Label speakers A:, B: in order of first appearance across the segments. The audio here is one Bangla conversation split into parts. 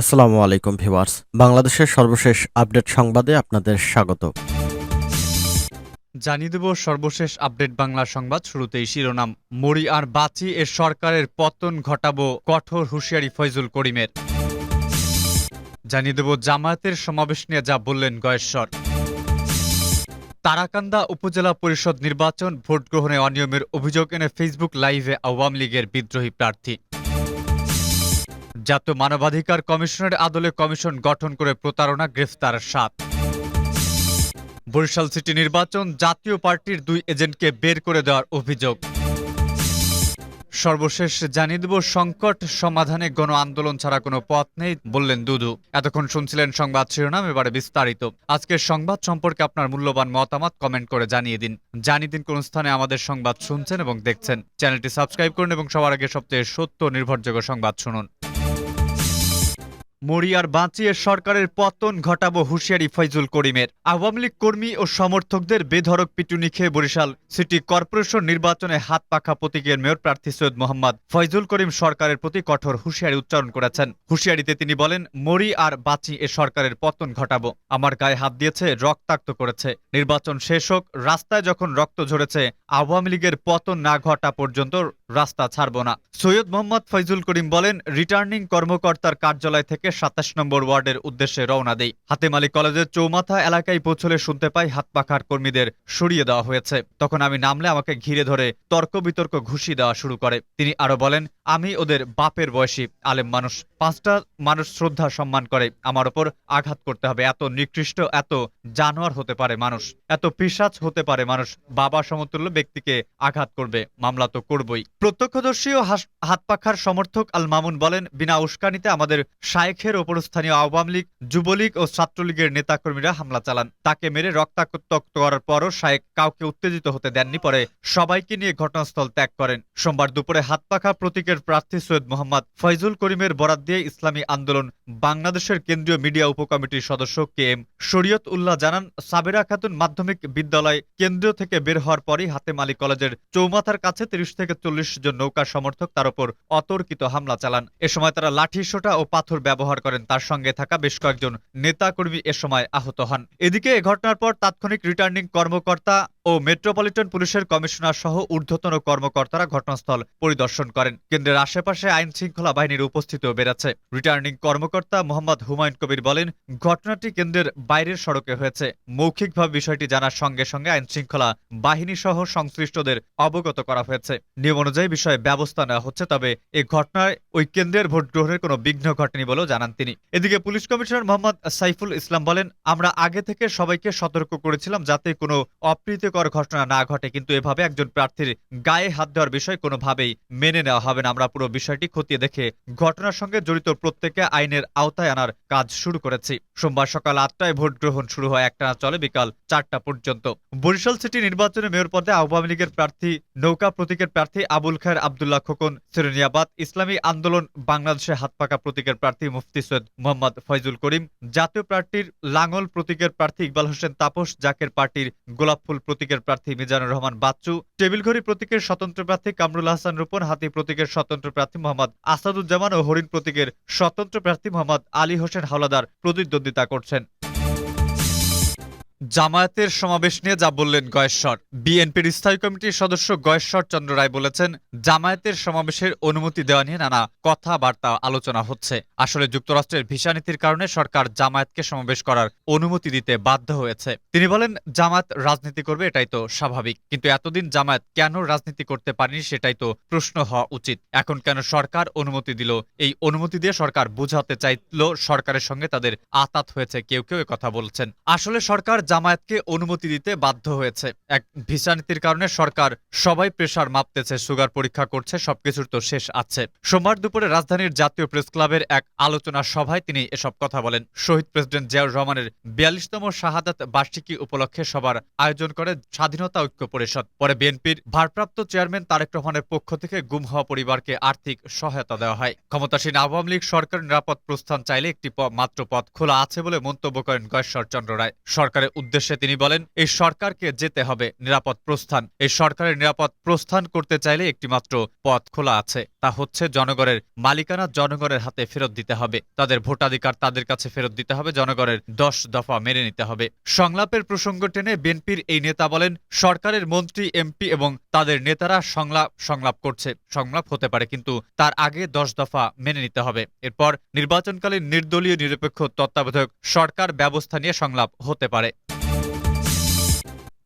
A: আসসালামু আলাইকুম ভিউয়ার্স। বাংলাদেশের সর্বশেষ আপডেট সংবাদে আপনাদের স্বাগত।
B: জানিয়ে দেব সর্বশেষ আপডেট বাংলা সংবাদ শুরুতেই শিরোনাম, মরি আর বাঁচি এর সরকারের পতন ঘটাবো কঠোর হুঁশিয়ারি ফয়জুল করিমের। জানিয়ে দেব জামায়াতের সমাবেশ নিয়ে যা বললেন গয়েশ্বর। তারাকান্দা উপজেলা পরিষদ নির্বাচন ভোট গ্রহণে অনিয়মের অভিযোগ এনে ফেসবুক লাইভে আওয়ামী লীগের বিদ্রোহী প্রার্থী। জাতীয় মানবাধিকার কমিশনের আদলে কমিশন গঠন করে প্রতারণা, গ্রেফতার সাত। বরিশাল সিটি নির্বাচন জাতীয় পার্টির দুই এজেন্টকে বের করে দেওয়ার অভিযোগ। সর্বশেষ জানিয়ে দেব, সংকট সমাধানে গণ আন্দোলন ছাড়া কোনো পথ নেই, বললেন দুদু। এতক্ষণ শুনছিলেন সংবাদ শিরোনাম, এবারে বিস্তারিত। আজকের সংবাদ সম্পর্কে আপনার মূল্যবান মতামত কমেন্ট করে জানিয়ে দিন। জানিয়ে দিন কোন স্থানে আমাদের সংবাদ শুনছেন এবং দেখছেন। চ্যানেলটি সাবস্ক্রাইব করুন এবং সবার আগে সবচেয়ে সত্য নির্ভরযোগ্য সংবাদ শুনুন। মরিয়ার বাঁচিয়ে সরকারের পতন ঘটাবো হুঁশিয়ারি ফয়জুল করিমের। আওয়ামী লীগ কর্মী ও সমর্থকদের বেধড়ক পিটুনি খেয়ে বরিশাল সিটি কর্পোরেশন নির্বাচনে হাত পাখা প্রতীকের মেয়র প্রার্থী সৈয়দ মোহাম্মদ ফয়জুল করিম সরকারের প্রতি কঠোর হুঁশিয়ারি উচ্চারণ করেছেন। হুঁশিয়ারিতে তিনি বলেন, মরি আর বাঁচি এ সরকারের পতন ঘটাবো। আমার গায়ে হাত দিয়েছে, রক্তাক্ত করেছে। নির্বাচন শেষ হোক, রাস্তায় যখন রক্ত ঝরেছে, আওয়ামী লীগের পতন না ঘটা পর্যন্ত রাস্তা ছাড়ব না। সৈয়দ মোহাম্মদ ফয়জুল করিম বলেন, রিটার্নিং কর্মকর্তার কার্যালয় থেকে সাতাশ নম্বর ওয়ার্ডের উদ্দেশ্যে রওনা দেই। হাতেমালি কলেজের চৌমাথা এলাকায় পৌঁছলে শুনতে পাই হাত পাখার কর্মীদের সরিয়ে দেওয়া হয়েছে। তখন আমি নামলে আমাকে ঘিরে ধরে তর্ক বিতর্ক ঘুষি দেওয়া শুরু করে। তিনি আরও বলেন, আমি ওদের বাপের বয়সী, আলেম মানুষ। পাঁচটা মানুষ শ্রদ্ধা সম্মান করে। আমার ওপর আঘাত করতে হবে। এত নিকৃষ্ট, এত জানোয়ার হতে পারে মানুষ। এত পিসাচ হতে পারে মানুষ। বাবা সমতুল্য ব্যক্তিকে আঘাত করবে। মামলা তো করবই। প্রত্যক্ষদর্শী ও হাতপাখার সমর্থক আল মামুন বলেন, বিনা উস্কানিতে আমাদের শায়েখের ওপর স্থানীয় আওয়ামী লীগ, যুবলীগ ও ছাত্রলীগের নেতাকর্মীরা হামলা চালান। তাকে মেরে রক্তাক্ত করার পরও শায়েক কাউকে উত্তেজিত হতে দেননি, পরে সবাইকে নিয়ে ঘটনাস্থল ত্যাগ করেন। সোমবার দুপুরে হাতপাখা প্রতীকের প্রার্থী সৈয়দ মোহাম্মদ ফয়জুল করিমের বরাত দিয়ে ইসলামী আন্দোলন বাংলাদেশের কেন্দ্রীয় মিডিয়া উপকমিটির সদস্য কে এম শরীয়ত উল্লাহ জানান, সাবেরা খাতুন মাধ্যমিক বিদ্যালয় কেন্দ্র থেকে বের হওয়ার পরই হাতে মালি কলেজের চৌমাথার কাছে তিরিশ থেকে চল্লিশ জন নৌকা সমর্থক তার উপর অতর্কিত হামলা চালান। এ সময় তারা লাঠি, সোটা ও পাথর ব্যবহার করেন। তার সঙ্গে থাকা বেশ কয়েকজন নেতাকর্মী এ সময় আহত হন। এদিকে এ ঘটনার পর তাৎক্ষণিক রিটার্নিং কর্মকর্তা ও মেট্রোপলিটন পুলিশের কমিশনার সহ ঊর্ধ্বতন কর্মকর্তারা ঘটনাস্থল পরিদর্শন করেন। কেন্দ্রের আশেপাশে আইন শৃঙ্খলা বাহিনীর উপস্থিতিও বেড়েছে। রিটার্নিং কর্মকর্তা মোহাম্মদ হুমায়ুন কবির বলেন, ঘটনাটি কেন্দ্রের বাইরের সড়কে হয়েছে। মৌখিকভাবে বিষয়টি জানার সঙ্গে সঙ্গে আইন শৃঙ্খলা বাহিনী সহ সংশ্লিষ্টদের অবগত করা হয়েছে। নিয়ম অনুযায়ী বিষয়ে ব্যবস্থা নেওয়া হচ্ছে, তবে এ ঘটনায় ওই কেন্দ্রের ভোট গ্রহণের কোনো বিঘ্ন ঘটেনি বলেও জানান তিনি। এদিকে পুলিশ কমিশনার মোহাম্মদ সাইফুল ইসলাম বলেন, আমরা আগে থেকে সবাইকে সতর্ক করেছিলাম যাতে কোনো অপ্রীতিকর ঘটনা না ঘটে, কিন্তু এভাবে একজন প্রার্থীর গায়ে হাত দেওয়ার বিষয় কোনোভাবেই মেনে নেওয়া হবে না। আমরা পুরো বিষয়টি খতিয়ে দেখে ঘটনার সঙ্গে জড়িত প্রত্যেককে আইনের আওতায় আনার কাজ শুরু করেছি। সোমবার সকাল আটটায় ভোট গ্রহণ শুরু হয় একটানা চলে বিকাল চারটা পর্যন্ত। বরিশাল সিটি নির্বাচনে মেয়র পদে আওয়ামী লীগের প্রার্থী, নৌকা প্রতীকের প্রার্থী আবুল খায়ের আবদুল্লাহ খোকন সিরনিয়াবাদ ইসলামী বাংলাদেশে হাতপাকা প্রতীকের প্রার্থী মুফতি সৈয়দ মোহাম্মদ ফয়জুল করিম, জাতীয় পার্টির লাঙ্গল প্রতীকের প্রার্থী ইকবাল হোসেন তাপস, জাকের পার্টির গোলাপফুল প্রতীকের প্রার্থী মিজানুর রহমান বাচ্চু, টেবিলঘড়ি প্রতীকের স্বতন্ত্র প্রার্থী কামরুল হাসান রূপন, হাতি প্রতীকের স্বতন্ত্র প্রার্থী মোহাম্মদ আসাদুজ্জামান ও হরিণ প্রতীকের স্বতন্ত্র প্রার্থী মোহাম্মদ আলী হোসেন হাওলাদার প্রতিদ্বন্দ্বিতা করছেন। জামায়াতের সমাবেশ নিয়ে যা বললেন গয়েশ্বর। বিএনপির স্থায়ী কমিটির সদস্য গয়েশ্বর চন্দ্র রায় বলেছেন, জামায়াতের সমাবেশের অনুমতি দেওয়া নিয়ে নানা কথাবার্তা আলোচনা হচ্ছে। আসলে যুক্তরাষ্ট্রের ভিসা নীতির কারণে সরকার জামায়াতকে সমাবেশ করার অনুমতি দিতে বাধ্য হয়েছে। তিনি বলেন, জামায়াত রাজনীতি করবে এটাই তো স্বাভাবিক, কিন্তু এতদিন জামায়াত কেন রাজনীতি করতে পারেনি সেটাই তো প্রশ্ন হওয়া উচিত। এখন কেন সরকার অনুমতি দিল? এই অনুমতি দিয়ে সরকার বুঝাতে চাইল সরকারের সঙ্গে তাদের আতাত হয়েছে, কেউ কেউ কথা বলছেন। আসলে সরকার জামায়াতকে অনুমতি দিতে বাধ্য হয়েছে। এক ভিসা নীতির কারণে সরকার সবাই প্রেশার মাপতেছে, সুগার পরীক্ষা করছে, সবকিছুর তো শেষ আছে। সোমবার দুপুরে রাজধানীর জাতীয় প্রেস ক্লাবের এক আলোচনা সভায় তিনি এসব কথা বলেন। শহীদ প্রেসিডেন্ট জিয়াউর রহমানের বিয়াল্লিশতম শাহাদাত বার্ষিকী উপলক্ষে সবার আয়োজন করে স্বাধীনতা ঐক্য পরিষদ। পরে বিএনপির ভারপ্রাপ্ত চেয়ারম্যান তারেক রহমানের পক্ষ থেকে গুম হওয়া পরিবারকে আর্থিক সহায়তা দেওয়া হয়। ক্ষমতাসীন আওয়ামী লীগ সরকার নিরাপদ প্রস্থান চাইলে একটি মাত্র পথ খোলা আছে বলে মন্তব্য করেন গয়েশ্বর চন্দ্র রায়। সরকারের উদ্দেশ্যে তিনি বলেন, এই সরকারকে যেতে হবে, নিরাপদ প্রস্থান। এই সরকারের নিরাপদ প্রস্থান করতে চাইলে একটিমাত্র পথ খোলা আছে। তা হচ্ছে জনগণের মালিকানা জনগণের হাতে ফেরত দিতে হবে। তাদের ভোটাধিকার তাদের কাছে ফেরত দিতে হবে, জনগণের দশ দফা মেনে নিতে হবে। সংলাপের প্রসঙ্গ টেনে বিএনপির এই নেতা বলেন, সরকারের মন্ত্রী, এমপি এবং তাদের নেতারা সংলাপ সংলাপ করছে। সংলাপ হতে পারে, কিন্তু তার আগে দশ দফা মেনে নিতে হবে। এরপর নির্বাচনকালীন নির্দলীয় নিরপেক্ষ তত্ত্বাবধায়ক সরকার ব্যবস্থা নিয়ে সংলাপ হতে পারে।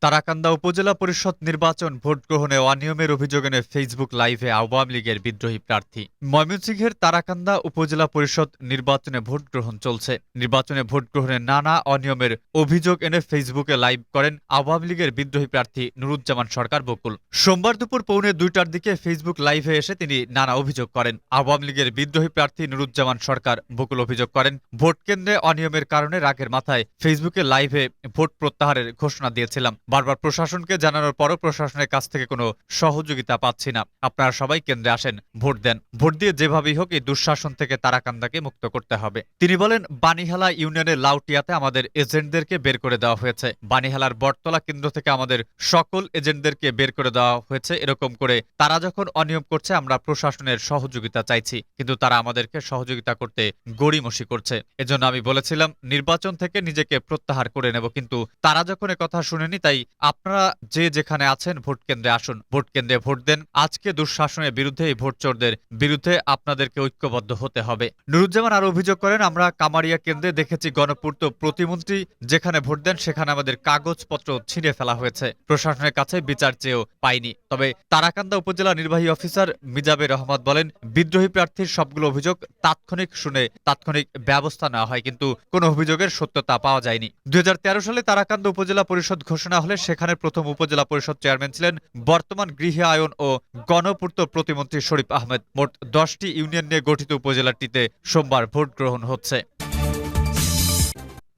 B: তারাকান্দা উপজেলা পরিষদ নির্বাচন ভোট গ্রহণে অনিয়মের অভিযোগ এনে ফেসবুক লাইভে আওয়ামী লীগের বিদ্রোহী প্রার্থী। ময়মনসিংহের তারাকান্দা উপজেলা পরিষদ নির্বাচনে ভোট গ্রহণ চলছে। নির্বাচনে ভোট গ্রহণে নানা অনিয়মের অভিযোগ এনে ফেসবুকে লাইভ করেন আওয়ামী লীগের বিদ্রোহী প্রার্থী নুরুজ্জামান সরকার বকুল। সোমবার দুপুর পৌনে দুইটার দিকে ফেসবুক লাইভে এসে তিনি নানা অভিযোগ করেন। আওয়ামী লীগের বিদ্রোহী প্রার্থী নুরুজ্জামান সরকার বকুল অভিযোগ করেন, ভোট কেন্দ্রে অনিয়মের কারণে রাগের মাথায় ফেসবুকে লাইভে ভোট প্রত্যাহারের ঘোষণা দিয়েছিলাম। বারবার প্রশাসনকে জানানোর পরও প্রশাসনের কাছ থেকে কোনো সহযোগিতা পাচ্ছি না। আপনারা সবাই কেন্দ্রে আসেন, ভোট দেন। ভোট দিয়ে যেভাবেই হোক এই দুঃশাসন থেকে তারাকান্দাকে মুক্ত করতে হবে। তিনি বলেন, বানিহালা ইউনিয়নের লাউটিয়াতে আমাদের এজেন্টদেরকে বের করে দেওয়া হয়েছে। বানিহালার বটতলা কেন্দ্র থেকে আমাদের সকল এজেন্টদেরকে বের করে দেওয়া হয়েছে। এরকম করে তারা যখন অনিয়ম করছে, আমরা প্রশাসনের সহযোগিতা চাইছি। কিন্তু তারা আমাদেরকে সহযোগিতা করতে গড়িমসি করছে। এজন্য আমি বলেছিলাম, নির্বাচন থেকে নিজেকে প্রত্যাহার করে নেব। কিন্তু তারা যখন কথা শুনেনি, তাই আপনারা যে যেখানে আছেন, ভোট কেন্দ্রে আসুন, ভোট কেন্দ্রে ভোট দেন। আজকে দুঃশাসনের বিরুদ্ধে এই ভোট চোরদের বিরুদ্ধে আপনাদেরকে ঐক্যবদ্ধ হতে হবে। নুরুজ্জামান আরও অভিযোগ করেন, আমরা কামারিয়া কেন্দ্রে দেখেছি গণপূর্ত প্রতিমন্ত্রী যেখানে ভোট দেন, সেখানে আমাদের কাগজপত্র ছিঁড়ে ফেলা হয়েছে। প্রশাসনের কাছে বিচার চেয়েও পাইনি। তবে তারাকান্দা উপজেলা নির্বাহী অফিসার মিজাবের রহমত বলেন, বিদ্রোহী প্রার্থীর সবগুলো অভিযোগ তাৎক্ষণিক শুনে তাৎক্ষণিক ব্যবস্থা নেওয়া হয়, কিন্তু কোনো অভিযোগের সত্যতা পাওয়া যায়নি। দুই হাজার তেরো সালে তারাকান্দ উপজেলা পরিষদ ঘোষণা হলে সেখানে প্রথম উপজেলা পরিষদ চেয়ারম্যান ছিলেন বর্তমান গৃহায়ন ও গণপূর্ত প্রতিমন্ত্রী শরীফ আহমেদ। মোট দশটি ইউনিয়ন নিয়ে গঠিত উপজেলাটিতে সোমবার ভোট গ্রহণ হচ্ছে।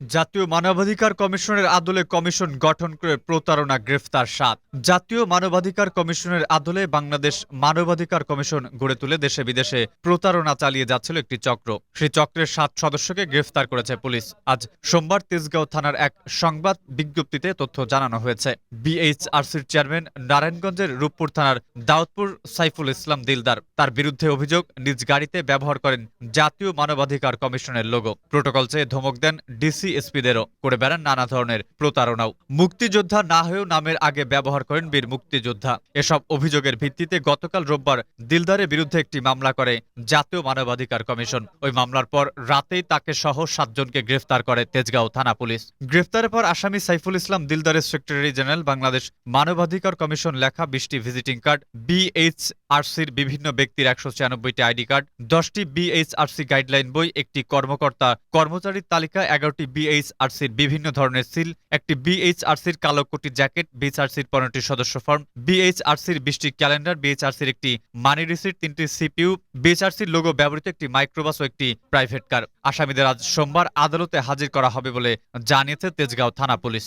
B: জাতীয় মানবাধিকার কমিশনের আদলে কমিশন গঠন করে প্রতারণা গ্রেফতার সাত। জাতীয় মানবাধিকার কমিশনের আদলে বাংলাদেশ মানবাধিকার কমিশন গড়ে তুলে দেশে বিদেশে প্রতারণা চালিয়ে যাচ্ছিল একটি চক্র। সেই চক্রের সাত সদস্যকে গ্রেফতার করেছে পুলিশ। আজ সোমবার তেজগাঁও থানার এক সংবাদ বিজ্ঞপ্তিতে তথ্য জানানো হয়েছে। বিএইচআরসির চেয়ারম্যান নারায়ণগঞ্জের রূপপুর থানার দাউদপুর সাইফুল ইসলাম দিলদার তার বিরুদ্ধে অভিযোগ নিজ গাড়িতে ব্যবহার করেন জাতীয় মানবাধিকার কমিশনের লোগো। প্রোটোকল চেয়ে ধমক দেন ডিসি এসপিদেরও করে বেড়ান নানা ধরনের প্রতারণাও। মুক্তিযোদ্ধা না হয়েও নামের আগে ব্যবহার করেন বীর মুক্তিযোদ্ধা। এসব অভিযোগের ভিত্তিতে গতকাল রোববার দিলদারের বিরুদ্ধে একটি মামলা করে জাতীয় মানবাধিকার কমিশন। ওই মামলার পর রাতেই তাকে সহ সাতজনকে গ্রেফতার করে তেজগাঁও থানা পুলিশ। গ্রেফতারের পর আসামি সাইফুল ইসলাম দিলদারের সেক্রেটারি জেনারেল বাংলাদেশ মানবাধিকার কমিশন লেখা বিশটি ভিজিটিং কার্ড, বিএইচআরসির বিভিন্ন ব্যক্তির একশো ছিয়ানব্বইটি আইডি কার্ড, দশটি বিএইচআরসি গাইডলাইন বই, একটি কর্মকর্তা কর্মচারীর তালিকা এগারোটি বিএইচআরসির বিভিন্ন ধরনের সিল, একটি বিএইচআরসির কালো কোটি জ্যাকেট বিএইচআরসির পনেরোটি সদস্য ফর্ম বিএইচআরসির বিশটি ক্যালেন্ডার বিএইচআরসির একটি মানি রিসিট, তিনটি সিপিউ বিএইচআরসির লোগো ব্যবহৃত একটি মাইক্রোবাস ও একটি প্রাইভেট কার। আসামিদের আজ সোমবার আদালতে হাজির করা হবে বলে জানিয়েছে তেজগাঁও থানা পুলিশ।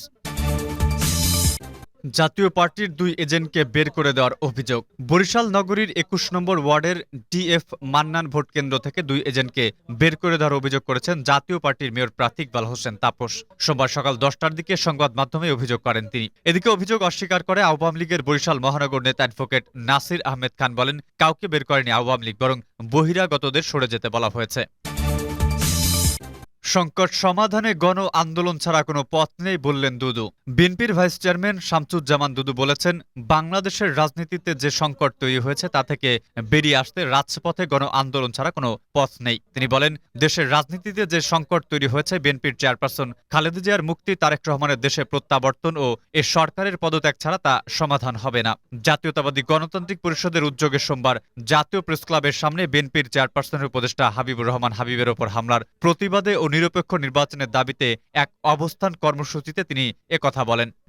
B: জাতীয় পার্টির দুই এজেন্টকে বের করে দেওয়ার অভিযোগ। বরিশাল নগরীর একুশ নম্বর ওয়ার্ডের ডিএফ মান্নান ভোট কেন্দ্র থেকে দুই এজেন্টকে বের করে দেওয়ার অভিযোগ করেছেন জাতীয় পার্টির মেয়র প্রাতিক বাল হোসেন তাপস। সোমবার সকাল দশটার দিকে সংবাদ মাধ্যমে অভিযোগ করেন তিনি। এদিকে অভিযোগ অস্বীকার করে আওয়ামী লীগের বরিশাল মহানগর নেতা অ্যাডভোকেট নাসির আহমেদ খান বলেন, কাউকে বের করেনি আওয়ামী লীগ, বরং বহিরাগতদের সরে যেতে বলা হয়েছে। সংকট সমাধানে গণ আন্দোলন ছাড়া কোনো পথ নেই বললেন দুদু। বিএনপির ভাইস চেয়ারম্যান শামসুজ্জামান দুদু বলেছেন, বাংলাদেশের রাজনীতিতে যে সংকট তৈরি হয়েছে তা থেকে বেরিয়ে আসতে রাজপথে গণ আন্দোলন ছাড়া কোনো পথ নেই। তিনি বলেন, দেশের রাজনীতিতে যে সংকট তৈরি হয়েছে, বিএনপির চেয়ারপারসন খালেদা জিয়ার মুক্তি, তারেক রহমানের দেশে প্রত্যাবর্তন ও এ সরকারের পদত্যাগ ছাড়া তা সমাধান হবে না। জাতীয়তাবাদী গণতান্ত্রিক পরিষদের উদ্যোগে সোমবার জাতীয় প্রেস ক্লাবের সামনে বিএনপির চেয়ারপারসনের উপদেষ্টা হাবিবুর রহমান হাবিবের ওপর হামলার প্রতিবাদে ও নিরপেক্ষ নির্বাচনের দাবিতে এক অবস্থান কর্মসূচিতে তিনি একথা বলেন।